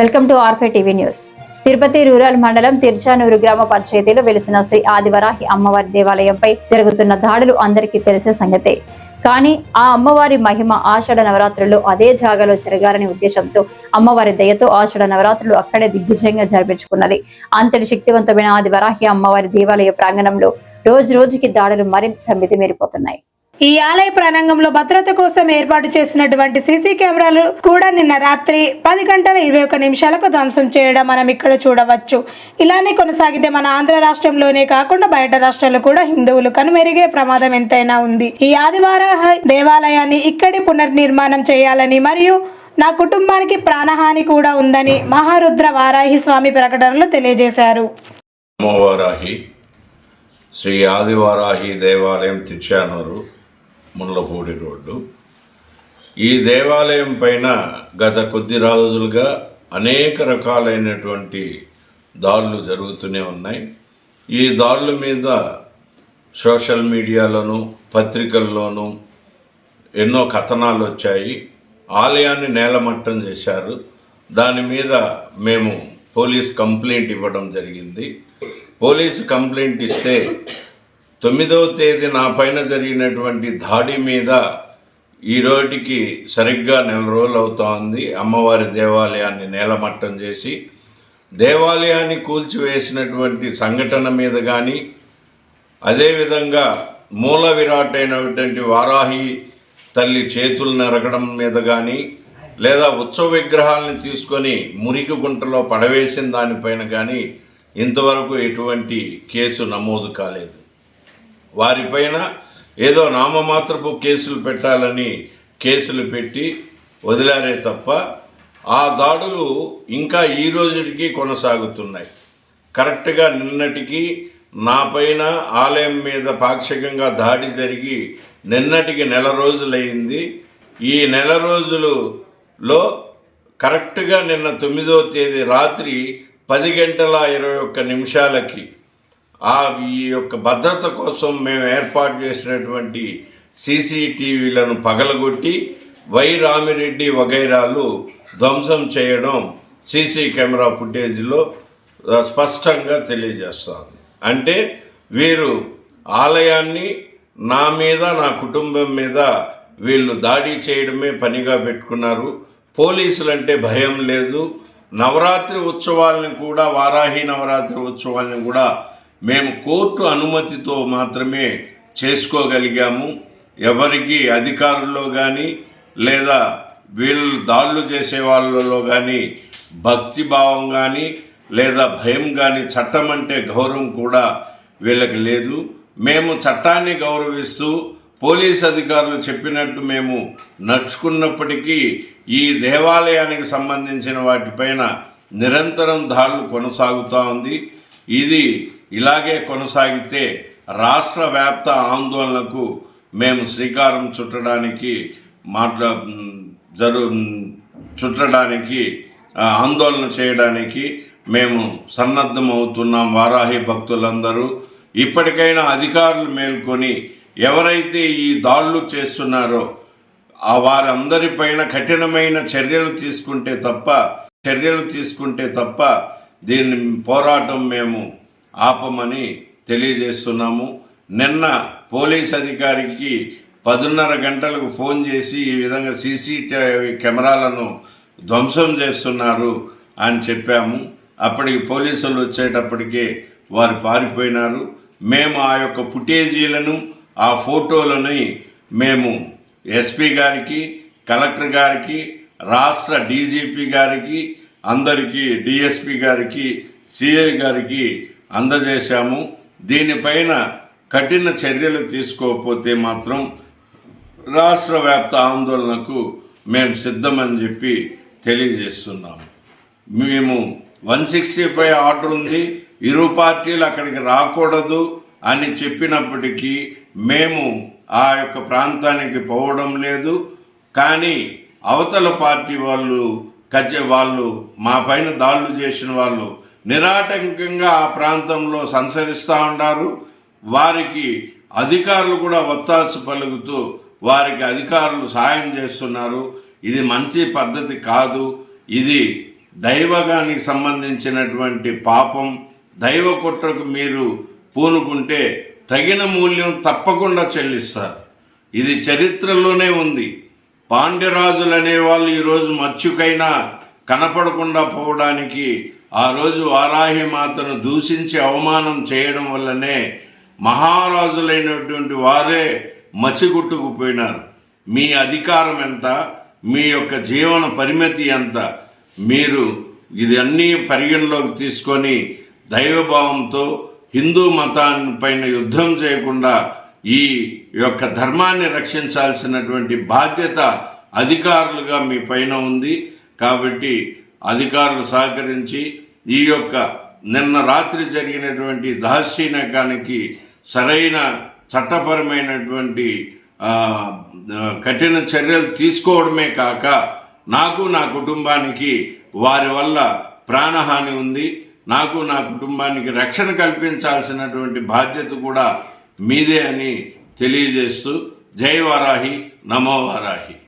Welcome to ఆర్ఫే TV news. Tirupati rural మండలం తిర్చానూరు గ్రామ పంచాయతీలో వెలిసిన శ్రీ ఆదివరాహి అమ్మవారి దేవాలయంపై జరుగుతున్న దాడులు అందరికీ తెలిసే సంగతే. కానీ ఆ అమ్మవారి మహిమ ఆషాఢ నవరాత్రులు అదే జాగాలో జరగాలనే ఉద్దేశంతో అమ్మవారి దయతో ఆషాఢ నవరాత్రులు అక్కడే దిగ్విజయంగా జరిపించుకున్నది. అంతటి శక్తివంతమైన ఆదివరాహి అమ్మవారి దేవాలయ ప్రాంగణంలో రోజు రోజుకి దాడులు మరింత మితిమీరిపోతున్నాయి. ఈ ఆలయ ప్రాంగణంలో భద్రత కోసం ఏర్పాటు చేసినటువంటి సీసీ కెమెరాలు కూడా నిన్న రాత్రి పది గంటల ఇరవై ఒక్క నిమిషాలకు ధ్వంసం చేయడం మనం ఇక్కడ చూడవచ్చు. ఇలానే కొనసాగితే మన ఆంధ్ర రాష్ట్రంలోనే కాకుండా బయట రాష్ట్రాల్లో కూడా హిందువులు కనుమెరిగే ప్రమాదం ఎంతైనా ఉంది. ఈ ఆదివార దేవాలయాన్ని ఇక్కడి పునర్నిర్మాణం చేయాలని మరియు నా కుటుంబానికి ప్రాణహాని కూడా ఉందని మహారుద్ర వారాహి స్వామి ప్రకటనలో తెలియజేశారు. శ్రీ ఆదివారాహి దేవాలయం తిచ్చానూరు ముళ్ళపూడి రోడ్డు. ఈ దేవాలయం పైన గత కొద్ది రోజులుగా అనేక రకాలైనటువంటి దాడులు జరుగుతూనే ఉన్నాయి. ఈ దాడుల మీద సోషల్ మీడియాలోను పత్రికల్లోనూ ఎన్నో కథనాలు వచ్చాయి. ఆలయాన్ని నేలమట్టం చేశారు. దాని మీద మేము పోలీస్ కంప్లైంట్ ఇవ్వడం జరిగింది. పోలీసు కంప్లైంట్ ఇస్తే తొమ్మిదవ తేదీ నా పైన జరిగినటువంటి దాడి మీద ఈ రోజుకి సరిగ్గా నెల రోజులు అవుతోంది. అమ్మవారి దేవాలయాన్ని నేలమట్టం చేసి దేవాలయాన్ని కూల్చివేసినటువంటి సంఘటన మీద కానీ అదేవిధంగా మూల విరాట్ అయినటువంటి వారాహి తల్లి చేతులు నరకడం మీద కానీ లేదా ఉత్సవ విగ్రహాలను తీసుకొని మురికి గుంటలో పడవేసిన దానిపైన కానీ ఇంతవరకు ఎటువంటి కేసు నమోదు కాలేదు. వారిపైన ఏదో నామమాత్రపు కేసులు పెట్టాలని కేసులు పెట్టి వదిలారే తప్ప ఆ దాడులు ఇంకా ఈ రోజుకి కొనసాగుతున్నాయి. కరెక్ట్గా నిన్నటికి నా పైన ఆలయం మీద పాక్షికంగా దాడి జరిగి నిన్నటికి నెల రోజులైంది ఈ నెల రోజులలో కరెక్ట్గా నిన్న తొమ్మిదో తేదీ రాత్రి పది గంటల ఇరవై ఒక్క నిమిషాలకి ఆ ఈ యొక్క భద్రత కోసం మేము ఏర్పాటు చేసినటువంటి సీసీటీవీలను పగలగొట్టి వై రామిరెడ్డి వగైరాలు ధ్వంసం చేయడం సీసీ కెమెరా ఫుటేజీలో స్పష్టంగా తెలియజేస్తుంది అంటే వీరు ఆలయాన్ని నా మీద నా కుటుంబం మీద వీళ్ళు దాడి చేయడమే పనిగా పెట్టుకున్నారు. పోలీసులంటే భయం లేదు. నవరాత్రి ఉత్సవాలను కూడా వారాహి నవరాత్రి ఉత్సవాలను కూడా మేము కోర్టు అనుమతితో మాత్రమే చేసుకోగలిగాము. ఎవరికి అధికారుల్లో కానీ లేదా వీళ్ళు దాడులు చేసే వాళ్ళలో కానీ భక్తి భావం కానీ లేదా భయం కానీ చట్టం అంటే గౌరవం కూడా వీళ్ళకి లేదు. మేము చట్టాన్ని గౌరవిస్తూ పోలీస్ అధికారులు చెప్పినట్టు మేము నడుచుకున్నప్పటికీ ఈ దేవాలయానికి సంబంధించిన వాటిపైన నిరంతరం దాడులు కొనసాగుతూ ఉంది. ఇది ఇలాగే కొనసాగితే రాష్ట్ర వ్యాప్త ఆందోళనకు మేము శ్రీకారం చుట్టడానికి మాట్లా జరు చుట్టడానికి ఆందోళన చేయడానికి మేము సన్నద్ధమవుతున్నాం వారాహి భక్తులందరూ. ఇప్పటికైనా అధికారులు మేల్కొని ఎవరైతే ఈ దాడులు చేస్తున్నారో ఆ వారందరిపైన కఠినమైన చర్యలు తీసుకుంటే తప్ప చర్యలు తీసుకుంటే తప్ప దీన్ని పోరాటం మేము ఆపమని తెలియజేస్తున్నాము. నిన్న పోలీస్ అధికారికి పదున్నర గంటలకు ఫోన్ చేసి ఈ విధంగా సీసీటీవీ కెమెరాలను ధ్వంసం చేస్తున్నారు అని చెప్పాము. అప్పటికి పోలీసులు వచ్చేటప్పటికే వారు పారిపోయినారు. మేము ఆ యొక్క ఫుటేజీలను ఆ ఫోటోలని మేము ఎస్పీ గారికి కలెక్టర్ గారికి రాష్ట్ర డీజీపీ గారికి అందరికీ డిఎస్పీ గారికి సిఐ గారికి అందజేశాము. దీనిపైన కఠిన చర్యలు తీసుకోకపోతే మాత్రం రాష్ట్ర వ్యాప్త ఆందోళనకు మేము సిద్ధమని చెప్పి తెలియజేస్తున్నాము. మేము వన్ సిక్స్టీ ఫైవ్ ఆర్డర్ ఉంది. ఇరు పార్టీలు అక్కడికి రాకూడదు అని చెప్పినప్పటికీ మేము ఆ యొక్క ప్రాంతానికి పోవడం లేదు. కానీ అవతల పార్టీ వాళ్ళు కచ్చే వాళ్ళు మా పైన దాడులు చేసిన వాళ్ళు నిరాటంకంగా ఆ ప్రాంతంలో సంచరిస్తూ ఉన్నారు వారికి అధికారులు కూడా ఒత్తాసు పలుకుతూ వారికి అధికారులు సాయం చేస్తున్నారు. ఇది మంచి పద్ధతి కాదు. ఇది దైవగానికి సంబంధించినటువంటి పాపం. దైవ కుట్రకు మీరు పూనుకుంటే తగిన మూల్యం తప్పకుండా చెల్లిస్తారు. ఇది చరిత్రలోనే ఉంది. పాండ్యరాజులు అనేవాళ్ళు ఈరోజు మత్స్యుకైనా కనపడకుండా పోవడానికి ఆ రోజు వారాహి మాతను దూషించి అవమానం చేయడం వల్లనే మహారాజులైనటువంటి వారే మసిగుట్టుకుపోయినారు. మీ అధికారం ఎంత? మీ యొక్క జీవన పరిమితి ఎంత? మీరు ఇది అన్నీ పరిగణలోకి తీసుకొని దైవభావంతో హిందూ మతాన్ని పైన యుద్ధం చేయకుండా ఈ యొక్క ధర్మాన్ని రక్షించాల్సినటువంటి బాధ్యత అధికారులుగా మీ పైన ఉంది. కాబట్టి అధికారులు సహకరించి ఈ యొక్క నిన్న రాత్రి జరిగినటువంటి దార్శనికానికి సరైన చట్టపరమైనటువంటి కఠిన చర్యలు తీసుకోవడమే కాక నాకు నా కుటుంబానికి వారి వల్ల ప్రాణహాని ఉంది. నాకు నా కుటుంబానికి రక్షణ కల్పించాల్సినటువంటి బాధ్యత కూడా మీదే అని తెలియజేస్తూ జై వారాహి నమో వారాహి.